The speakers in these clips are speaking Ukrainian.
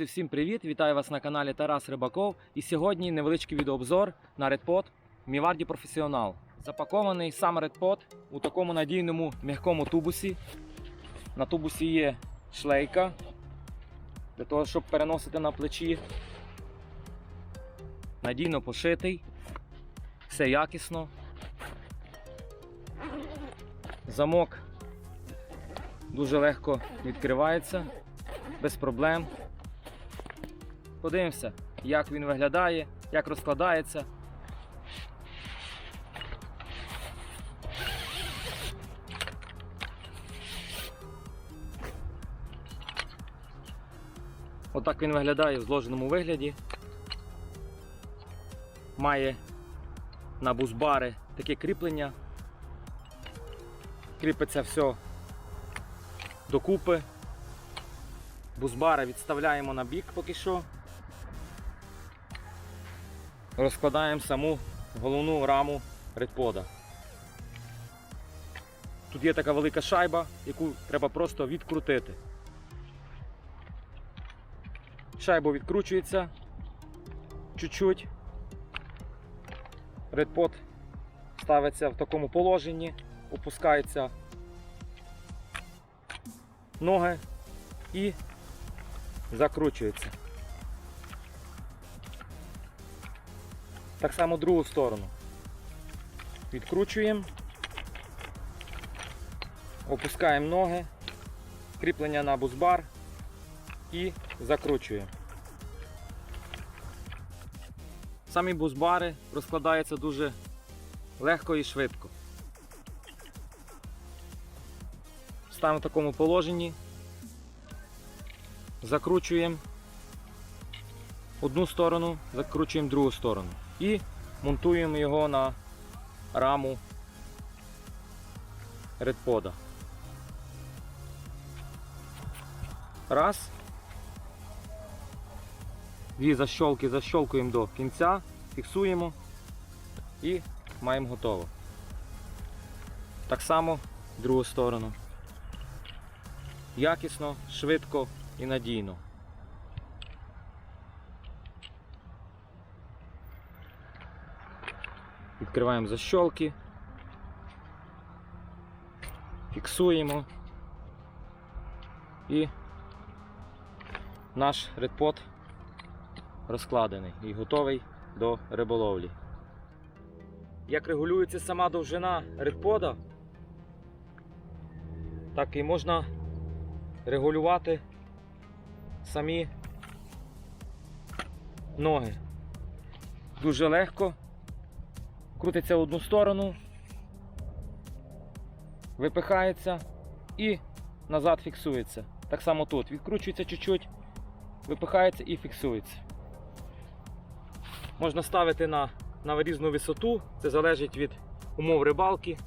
Друзі, всім привіт! Вітаю вас на каналі Тарас Рибаков. І сьогодні невеличкий відеообзор на Redpot Міварді Професіонал. Запакований сам Redpot у такому надійному м'якому тубусі. На тубусі є шлейка для того, щоб переносити на плечі. Надійно пошитий, все якісно. Замок дуже легко відкривається, без проблем. Подивимося, як він виглядає, як розкладається. Отак він виглядає в зложеному вигляді. Має на бузбари таке кріплення. Кріпиться все докупи. Бузбари відставляємо на бік поки що. Розкладаємо саму головну раму редпода. Тут є така велика шайба, яку треба просто відкрутити. Шайба відкручується чуть-чуть. Редпод ставиться в такому положенні, опускаються ноги і закручується. Так само другу сторону. Відкручуємо, опускаємо ноги, кріплення на бузбар і закручуємо. Самі бузбари розкладаються дуже легко і швидко. Ставимо в такому положенні, закручуємо одну сторону, закручуємо другу сторону і монтуємо його на раму редпода. Раз. Дві защолки защолкуємо до кінця, фіксуємо і маємо готово. Так само другу сторону. Якісно, швидко і надійно. Відкриваємо защолки, фіксуємо і наш редпот розкладений і готовий до риболовлі. Як регулюється сама довжина редпода, так і можна регулювати самі ноги. Дуже легко крутиться в одну сторону, випихається і назад фіксується. Так само тут. Відкручується чуть-чуть, випихається і фіксується. Можна ставити на, на різну висоту, це залежить від умов рибалки.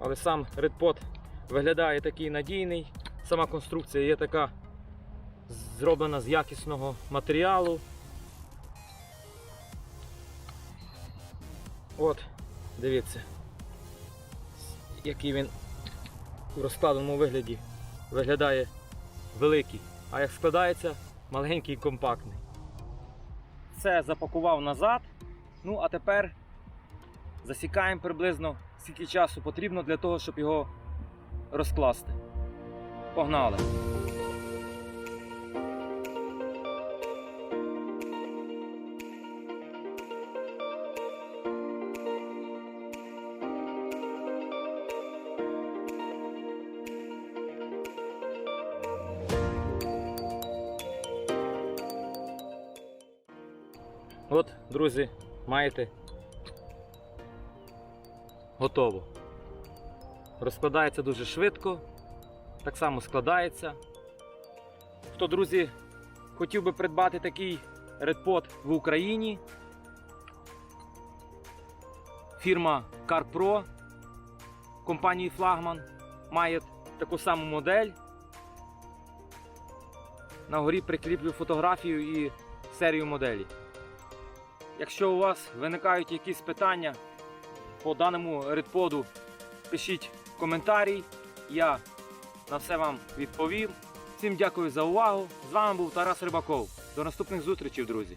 Але сам редпот виглядає такий надійний. Сама конструкція є така зроблена з якісного матеріалу. От, дивіться, який він у розкладеному вигляді виглядає великий, а як складається маленький і компактний. Це запакував назад. Ну, а тепер засікаємо приблизно скільки часу потрібно для того, щоб його розкласти. Погнали! От, друзі, маєте готово. Розкладається дуже швидко, так само складається. Хто, друзі, хотів би придбати такий редпод в Україні. Фірма CarPro компанії Флагман має таку саму модель. На горі прикріплю фотографію і серію моделі. Якщо у вас виникають якісь питання по даному редподу, пишіть коментарі, я на все вам відповім. Всім дякую за увагу. З вами був Тарас Рибаков. До наступних зустрічей, друзі!